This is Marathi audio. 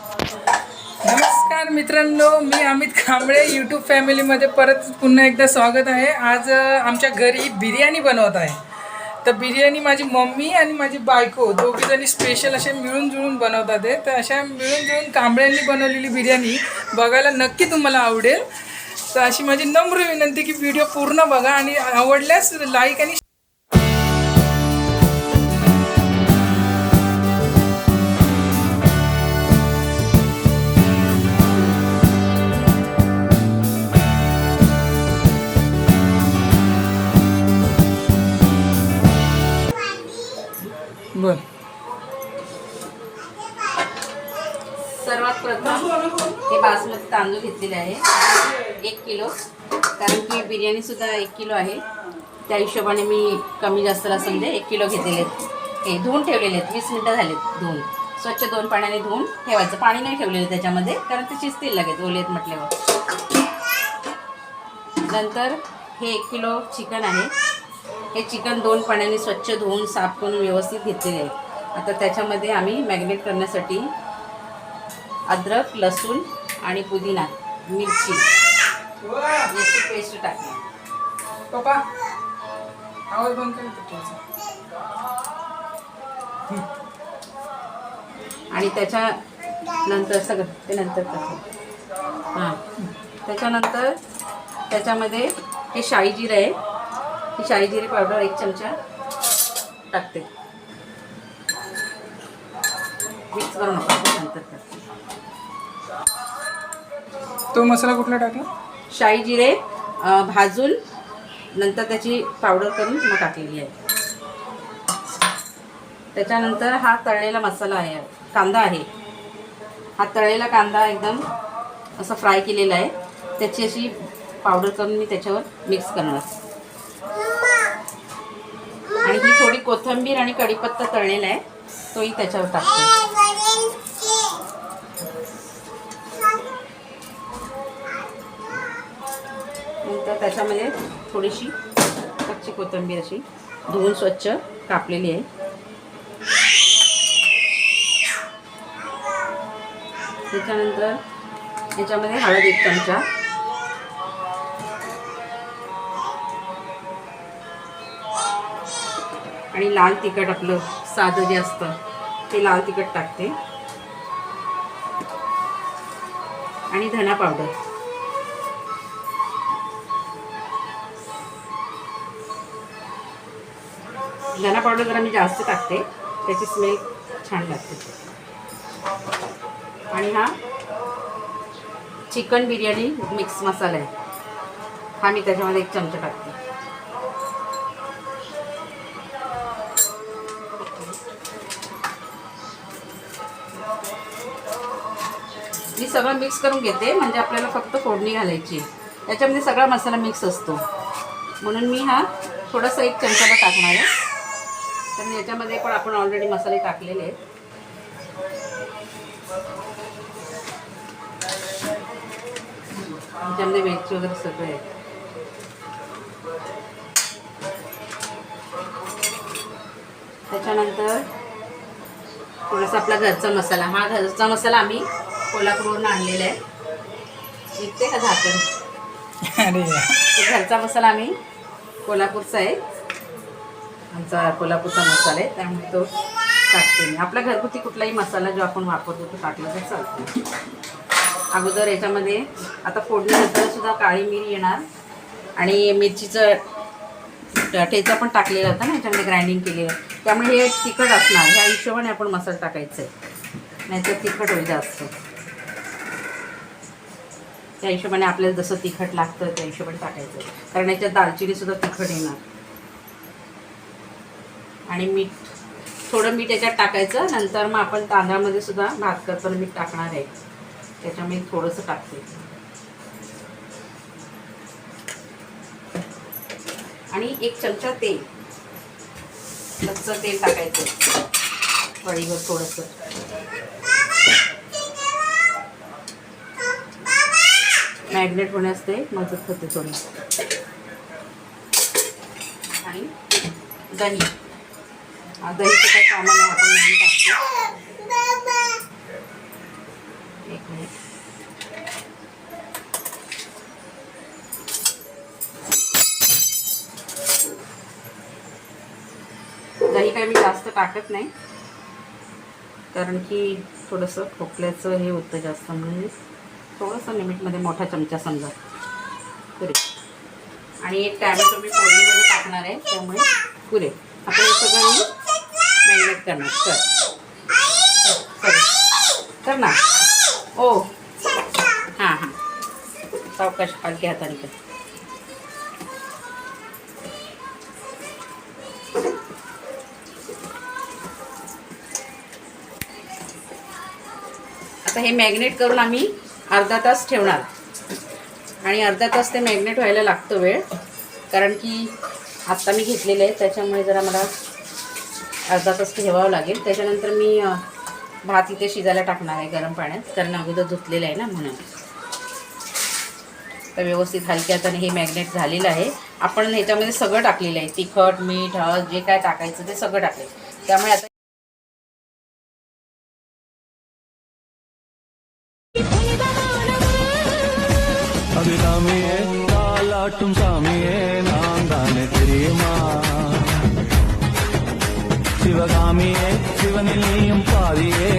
नमस्कार मित्रांनो मी अमित कांबळे यूट्यूब फॅमिलीमध्ये परत पुन्हा एकदा स्वागत आहे. आज आमच्या घरी बिर्याणी बनवत आहे. तर बिर्याणी माझी मम्मी आणि माझी बायको दोघीजणी स्पेशल असे मिळून जुळून बनवतात आहे तर अशा मिळून जुळून कांबळ्यांनी बनवलेली बिर्याणी बघायला नक्की तुम्हाला आवडेल. तर अशी माझी नम्र विनंती की व्हिडिओ पूर्ण बघा आणि आवडल्यास लाईक आणि बर. सर्वात प्रथम हे बासमती तांदूळ घेतलेले आहे. एक किलो. कारण की बिर्याणी सुद्धा एक किलो आहे. त्या हिशोबाने मी कमी जास्त समजे एक किलो घेतलेले आहेत. हे धुवून ठेवलेले आहेत. वीस मिनटं झालेत धुवून. स्वच्छ दोन पाण्याने धुवून ठेवायचं. पाणी नाही ठेवलेलं त्याच्यामध्ये कारण ते शिजतील लगेच. ओलेत म्हटल्यावर. नंतर हे एक किलो चिकन आहे. हे चिकन दोन पाण्याने स्वच्छ धुवून साफ करून व्यवस्थित घेतलेले आहे आता त्याच्यामध्ये आम्ही मॅग्नेट करण्यासाठी अद्रक लसूण आणि पुदिना मिरची. याची पेस्ट टाकली. पप्पा आवाज बंद कर ठेवायचा. आणि त्याच्या नंतर सगळं ते नंतर हां. त्याच्यानंतर त्याच्यामध्ये हे शाही जिरं आहे. ही शाही जिरे पावडर एक चमचा टाकते. मिक्स करू नका नंतर टाकते तो मसाला कुठला टाकला? शाही जिरे भाजून नंतर त्याची पावडर करून मग टाकलेली आहे. त्याच्यानंतर हा तळलेला मसाला आहे. कांदा आहे. हा तळलेला कांदा एकदम असा फ्राय केलेला आहे. त्याची अशी पावडर करून मी त्याच्यावर मिक्स करणार. आणि ही थोडी कोथिंबीर आणि कढीपत्ता तळलेला आहे. तोही त्याच्यावर टाकते. नंतर त्याच्यामध्ये थोडीशी कच्ची कोथिंबीर अशी धुवून स्वच्छ कापलेली आहे. त्याच्यानंतर याच्यामध्ये हळद एक चमचा आणि लाल तिखट आपलं साधं जे असतं ते लाल तिखट टाकते. आणि धना पावडर. धना पावडर जरा मी जास्त टाकते त्याची स्मेल छान लागते. आणि हा चिकन बिर्याणी मिक्स मसाला आहे. हा मी त्याच्यामध्ये एक चमचा टाकते. मी सगळं मिक्स करून घेते म्हणजे आपल्याला फक्त फोडणी घालायची त्याच्यामध्ये सगळा मसाला मिक्स असतो. म्हणून मी हा थोडासा एक चमचाला टाकणार आहे. तर याच्यामध्ये पण आपण ऑलरेडी मसाले टाकलेले आहेत. त्याच्यामध्ये वेलची वगैरे सगळे आहे. त्याच्यानंतर थोडासा आपला घरचा मसाला. हा घरचा मसाला आम्ही कोल्हापूरवरून आणलेला आहे. निघते का झाकण घरचा मसाला आम्ही कोल्हापूरचा आहे. आमचा कोल्हापूरचा मसाला आहे. त्यामुळे तो टाकते मी. आपला घरगुती कुठलाही मसाला जो आपण वापरतो तो टाकला तर चालतो. अगोदर याच्यामध्ये आता फोडणीनंतर सुद्धा काळी मिरी येणार. आणि मिरचीचं ठेचा पण टाकलेला होता ना याच्यामध्ये ग्राइंडिंग केलेलं. त्यामुळे हे तिखट असणार ह्या हिशोबाने आपण मसाला टाकायचा आहे नाहीतर तिखट होईल जास्त. त्या हिशोबाने आपल्याला जसं तिखट लागतं त्या हिशोबाने टाकायचं. कारण याच्यात दालचिनीसुद्धा तिखट येणार. आणि मीठ. थोडं मीठ याच्यात टाकायचं नंतर मग आपण तांदळामध्ये सुद्धा भात करताना मीठ टाकणार आहे. त्याच्यामुळे थोडंसं टाकते. आणि एक चमचा तेल. कच्चं तेल टाकायचं. वळीवर थोडंसं. मॅग्नेट होण्यास ते मदत होते थोडी. आणि दही. हा, दहीचं काही कामं नाही आपण नाही टाकतो. दही काही मी जास्त टाकत नाही. कारण की थोडंसं खोकल्याचं हे होतं जास्त म्हणजे थोडंसं लिमिटमध्ये मोठा चमचा समजा. पुरे. आणि एक टॅमॅटो मी फोडणीमध्ये टाकणार आहे त्यामुळे पुरे. आपण हे सगळं मी मॅरिनेट करणार. कर कर. ना. ओ. हां हां. सावकाश पालखी हाताने कर आता हे मॅग्नेट करून आम्ही अर्धा तास ठेवणार. आणि अर्धा तास ते मॅग्नेट व्हायला लागतो वेळ कारण की आत्ता मी घेतलेले आहे त्याच्यामुळे जरा मला अर्धा तास ठेवावं लागेल. त्याच्यानंतर मी भात इथे शिजायला टाकणार आहे गरम पाण्यात कारण अगोदर धुतलेलं आहे ना म्हणून. तर व्यवस्थित हलक्या हाताने हे मॅग्नेट झालेलं आहे. आपण ह्याच्यामध्ये सगळं टाकलेलं आहे तिखट मीठ हळद जे काय टाकायचं ते सगळं टाकले त्यामुळे आता சாமியே தாலாட்டும் சாமியே நான் தானே தெரியுமா? சிவகாமியே சிவனில் நீயும் பாதியே